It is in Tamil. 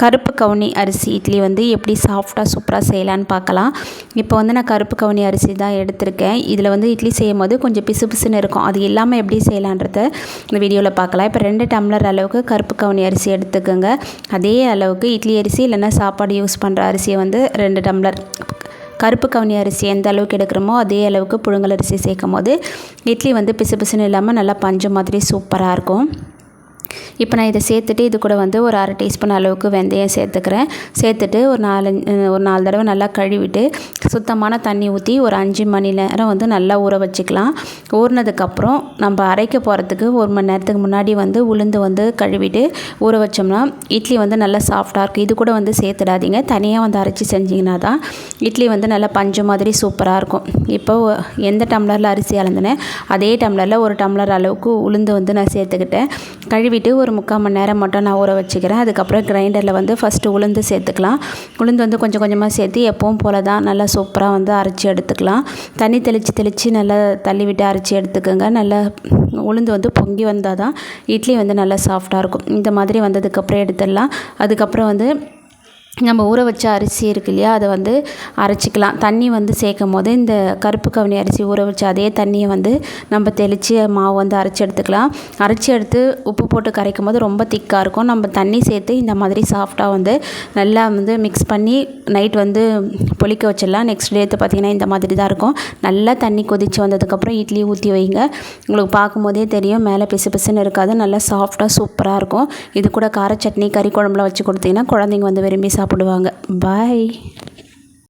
கருப்பு கவுனி அரிசி இட்லி வந்து எப்படி சாஃப்டாக சூப்பராக செய்யலான்னு பார்க்கலாம். இப்போ வந்து நான் கருப்பு கவுனி அரிசி தான் எடுத்திருக்கேன். இதில் வந்து இட்லி செய்யும் போது கொஞ்சம் பிசு பிசுன்னு இருக்கும். அது இல்லாமல் எப்படி செய்யலான்றத இந்த வீடியோவில் பார்க்கலாம். இப்போ ரெண்டு டம்ளர் அளவுக்கு கருப்பு கவுனி அரிசி எடுத்துக்கோங்க. அதே அளவுக்கு இட்லி அரிசி இல்லைன்னா சாப்பாடு யூஸ் பண்ணுற அரிசியை வந்து ரெண்டு டம்ளர் கருப்பு கவுனி அரிசி எந்த அளவுக்கு எடுக்கிறோமோ அதே அளவுக்கு புழுங்கல் அரிசி சேர்க்கும் போது இட்லி வந்து பிசு பிசுன்னு இல்லாமல் நல்லா பஞ்சு மாதிரி சூப்பராக இருக்கும். இப்போ நான் இதை சேர்த்துட்டு இது கூட வந்து ஒரு அரை டீஸ்பூன் அளவுக்கு வெந்தயம் சேர்த்துக்கிறேன். சேர்த்துட்டு ஒரு நாலு ஒரு நாலு தடவை நல்லா கழுவிட்டு சுத்தமான தண்ணி ஊற்றி ஒரு அஞ்சு மணி நேரம் வந்து நல்லா ஊற வச்சுக்கலாம். ஊறினதுக்கப்புறம் நம்ம அரைக்க போகிறதுக்கு ஒரு மணி நேரத்துக்கு முன்னாடி வந்து உளுந்து வந்து கழுவிட்டு ஊற வச்சோம்னா இட்லி வந்து நல்லா சாஃப்டாக இருக்கும். இது கூட வந்து சேர்த்துடாதீங்க. தனியாக வந்து அரைச்சி செஞ்சிங்கன்னா தான் இட்லி வந்து நல்லா பஞ்சு மாதிரி சூப்பராக இருக்கும். இப்போ எந்த டம்ளரில் அரிசி அளந்தனே அதே டம்ளரில் ஒரு டம்ளர் அளவுக்கு உளுந்து வந்து நான் சேர்த்துக்கிட்டேன். கழுவிட்டு ஒரு முக்கால் மணி நேரம் மட்டும் நான் ஊற வச்சுக்கிறேன். அதுக்கப்புறம் கிரைண்டரில் வந்து ஃபஸ்ட்டு உளுந்து சேர்த்துக்கலாம். உளுந்து வந்து கொஞ்சம் கொஞ்சமாக சேர்த்து எப்பவும் போல் தான் நல்லா சூப்பராக வந்து அரைச்சி எடுத்துக்கலாம். தண்ணி தெளித்து தெளித்து நல்லா தள்ளி விட்டு அரைச்சி எடுத்துக்கோங்க. நல்லா உளுந்து வந்து பொங்கி வந்தால் தான் இட்லி வந்து நல்லா சாஃப்டாக இருக்கும். இந்த மாதிரி வந்ததுக்கப்புறம் எடுத்துடலாம். அதுக்கப்புறம் வந்து நம்ம ஊற வச்ச அரிசி இருக்கு இல்லையா அதை வந்து அரைச்சிக்கலாம். தண்ணி வந்து சேர்க்கும் போது இந்த கருப்பு கவுனி அரிசி ஊற வச்ச அதே தண்ணியை வந்து நம்ம தெளித்து மாவு வந்து அரைச்சி எடுத்துக்கலாம். அரைச்சி எடுத்து உப்பு போட்டு கரைக்கும் போது ரொம்ப திக்காக இருக்கும். நம்ம தண்ணி சேர்த்து இந்த மாதிரி சாஃப்டாக வந்து நல்லா வந்து மிக்ஸ் பண்ணி நைட் வந்து பொழிக்க வச்சிடலாம். நெக்ஸ்ட் டேத்து பார்த்திங்கன்னா இந்த மாதிரி தான் இருக்கும். நல்லா தண்ணி கொதித்து வந்ததுக்கப்புறம் இட்லி ஊற்றி வைங்க. உங்களுக்கு பார்க்கும்போதே தெரியும். மேலே பிசு பிசுன்னு இருக்காது. நல்லா சாஃப்டாக சூப்பராக இருக்கும். இது கூட கார சட்னி கறி குழம்புலாம் வச்சு கொடுத்தீங்கன்னா குழந்தைங்க வந்து விரும்பி சாப்பிடுவாங்க. பாய்